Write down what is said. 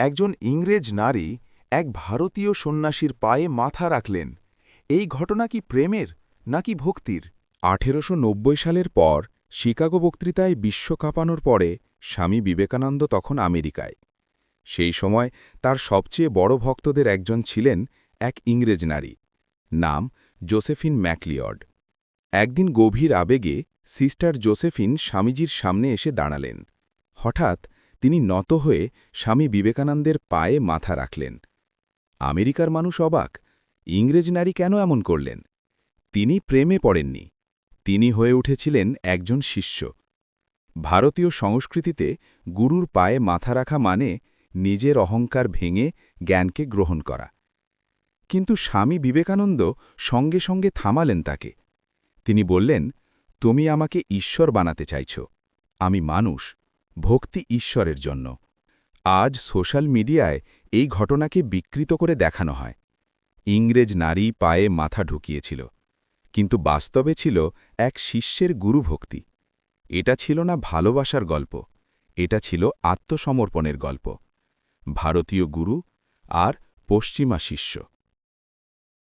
একজন ইংরেজ নারী এক ভারতীয় সন্ন্যাসীর পায়ে মাথা রাখলেন। এই ঘটনা কি প্রেমের নাকি ভক্তির? আঠেরোশো নব্বই সালের পর শিকাগো বক্তৃতায় বিশ্ব কাঁপানোর পরে স্বামী বিবেকানন্দ তখন আমেরিকায়। সেই সময় তার সবচেয়ে বড় ভক্তদের একজন ছিলেন এক ইংরেজ নারী, নাম জোসেফিন ম্যাকলিয়ড। একদিন গভীর আবেগে সিস্টার জোসেফিন স্বামীজির সামনে এসে দাঁড়ালেন। হঠাৎ তিনি নত হয়ে স্বামী বিবেকানন্দের পায়ে মাথা রাখলেন। আমেরিকার মানুষ অবাক, ইংরেজ নারী কেন এমন করলেন? তিনি প্রেমে পড়েননি। তিনি হয়ে উঠেছিলেন একজন শিষ্য। ভারতীয় সংস্কৃতিতে গুরুর পায়ে মাথা রাখা মানে নিজের অহংকার ভেঙে জ্ঞানকে গ্রহণ করা। কিন্তু স্বামী বিবেকানন্দ সঙ্গে সঙ্গে থামালেন তাকে। তিনি বললেন, তুমি আমাকে ঈশ্বর বানাতে চাইছ। আমি মানুষ। ভক্তি ঈশ্বরের জন্য। আজ সোশ্যাল মিডিয়ায় এই ঘটনাকে বিকৃত করে দেখানো হয়। ইংরেজ নারী পায়ে মাথা ঢুকিয়েছিল, কিন্তু বাস্তবে ছিল এক শিষ্যের গুরুভক্তি। এটা ছিল না ভালোবাসার গল্প, এটা ছিল আত্মসমর্পণের গল্প। ভারতীয় গুরু আর পশ্চিমা শিষ্য।